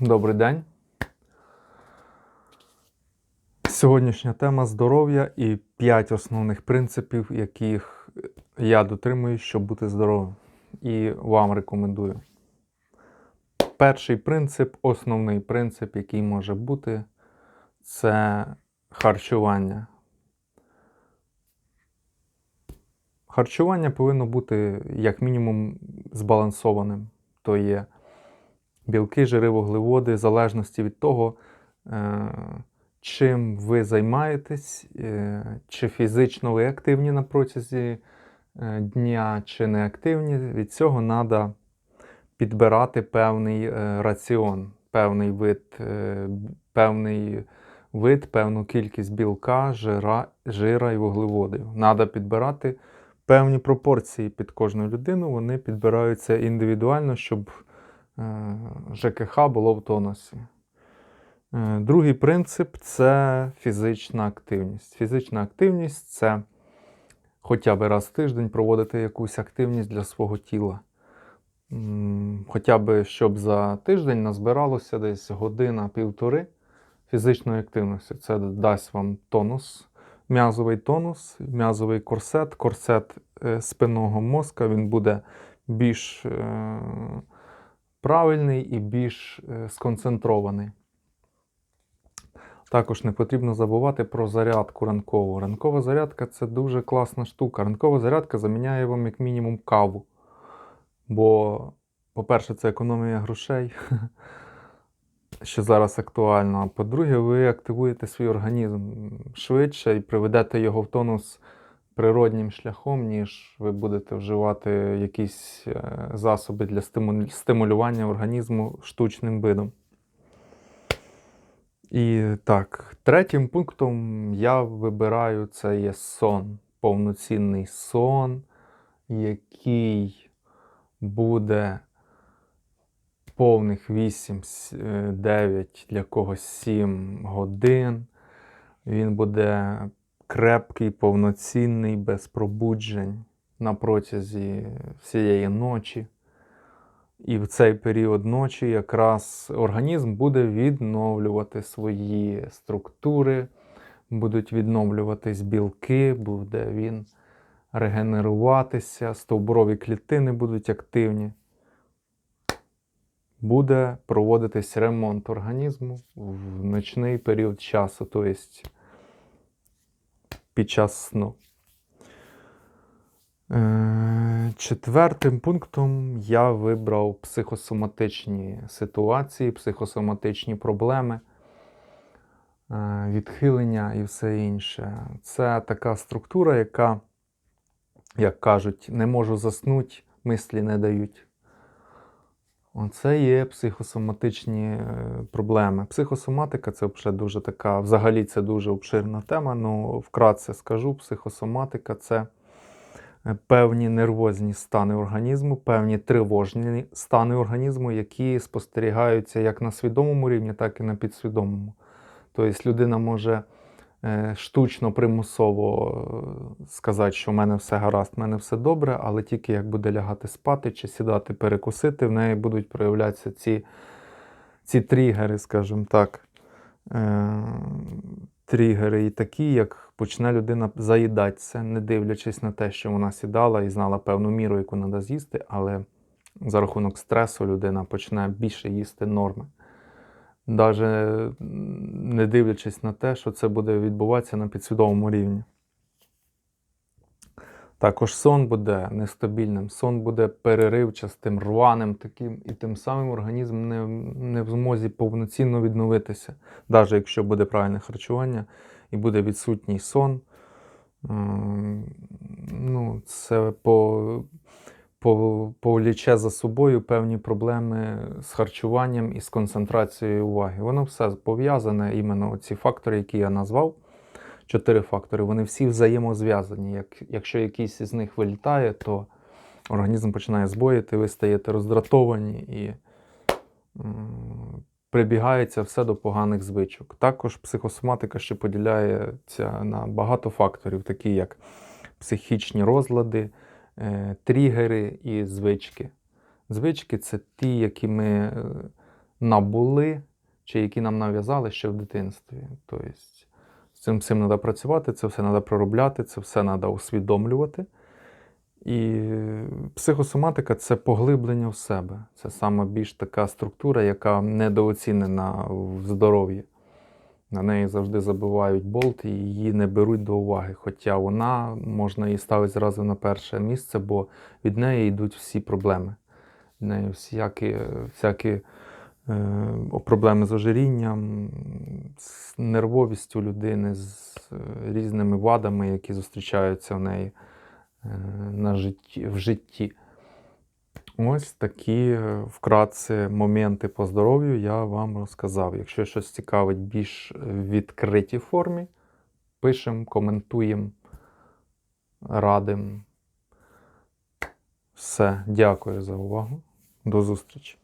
Добрий день. Сьогоднішня тема здоров'я і 5 основних принципів, яких я дотримуюсь, щоб бути здоровим. І вам рекомендую. Перший принцип, основний принцип, який може бути, це харчування. Харчування повинно бути як мінімум збалансованим. То є білки, жири, вуглеводи, в залежності від того, е, чим ви займаєтесь, е, чи фізично ви активні на протязі е, дня, чи не активні, від цього треба підбирати певний раціон, певний вид, певний вид, певну кількість білка, жира, жира і вуглеводів. Треба підбирати певні пропорції під кожну людину. Вони підбираються індивідуально, щоб ЖКХ було в тонусі. Е, Другий принцип це фізична активність. Фізична активність це хоча б раз в тиждень проводити якусь активність для свого тіла. Хоча б щоб за тиждень назбиралося десь година-півтори фізичної активності. Це дасть вам тонус, м'язовий тонус, м'язовий корсет, корсет е, спинного мозка. Він буде більш е, правильний і більш е, сконцентрований. Також не потрібно забувати про зарядку ранкову. Ранкова зарядка це дуже класна штука. Ранкова зарядка заміняє вам як мінімум каву. Бо, по-перше, це економія грошей, що зараз актуально. А по-друге, ви активуєте свій організм швидше і приведете його в тонус природнім шляхом, ніж ви будете вживати якісь е, засоби для стимулювання організму штучним видом. І так, третім пунктом я вибираю це є сон. Повноцінний сон, який буде повних 8, 9, для когось 7 годин. Він буде крепкий, повноцінний, без пробуджень на протязі всієї ночі. І в цей період ночі якраз організм буде відновлювати свої структури, будуть відновлюватись білки, буде він регенеруватися, стовбурові клітини будуть активні. Буде проводитись ремонт організму в ночний період часу, тобто під час сну. Е, Четвертим пунктом я вибрав психосоматичні ситуації, психосоматичні проблеми, е, відхилення і все інше. Це така структура, яка, як кажуть, не можу заснути, мислі не дають. Оце є психосоматичні е, проблеми. Психосоматика це вже дуже така, взагалі це дуже обширна тема. Ну, вкратце скажу, психосоматика це е, певні нервозні стани організму, певні тривожні стани організму, які спостерігаються як на свідомому рівні, так і на підсвідомому. Тобто людина може штучно, примусово е, сказати, що в мене все гаразд, в мене все добре, але тільки як буде лягати спати чи сідати перекусити, в неї будуть проявлятися ці, ці тригери, скажімо так. Е, тригери і такі, як почне людина заїдатися, не дивлячись на те, що вона сідала і знала певну міру, яку треба з'їсти, але за рахунок стресу людина почне більше їсти норми. Навіть не дивлячись на те, що це буде відбуватися на підсвідомому рівні. Також сон буде нестабільним, сон буде переривчастим, рваним таким, і тим самим організм не, не в змозі повноцінно відновитися, навіть якщо буде правильне харчування і буде відсутній сон. Ем, Ну, це по, повліче за собою певні проблеми з харчуванням і з концентрацією уваги. Воно все пов'язане, іменно ці фактори, які я назвав чотири фактори, вони всі взаємозв'язані. Як, якщо якийсь із них вилітає, то організм починає збоїти, ви стаєте роздратовані і м, прибігається все до поганих звичок. Також психосоматика ще поділяється на багато факторів, такі як психічні розлади, е, тригери і звички. Звички це ті, які ми е, набули, чи які нам нав'язали ще в дитинстві. Тобто з цим всім треба працювати, це все треба проробляти, це все треба усвідомлювати. І психосоматика це поглиблення в себе. Це саме більш така структура, яка недооцінена в здоров'ї. На неї завжди забивають болт і її не беруть до уваги. Хоча вона можна її ставити зразу на перше місце, бо від неї йдуть всі проблеми. Від неї всякі, всякі е, проблеми з ожирінням, з нервовістю людини, з е, різними вадами, які зустрічаються в неї е, на житті, в житті. Ось такі е, вкратце моменти по здоров'ю я вам розказав. Якщо щось цікавить більш в відкритій формі, пишемо, коментуємо, радимо. Все, дякую за увагу. До зустрічі.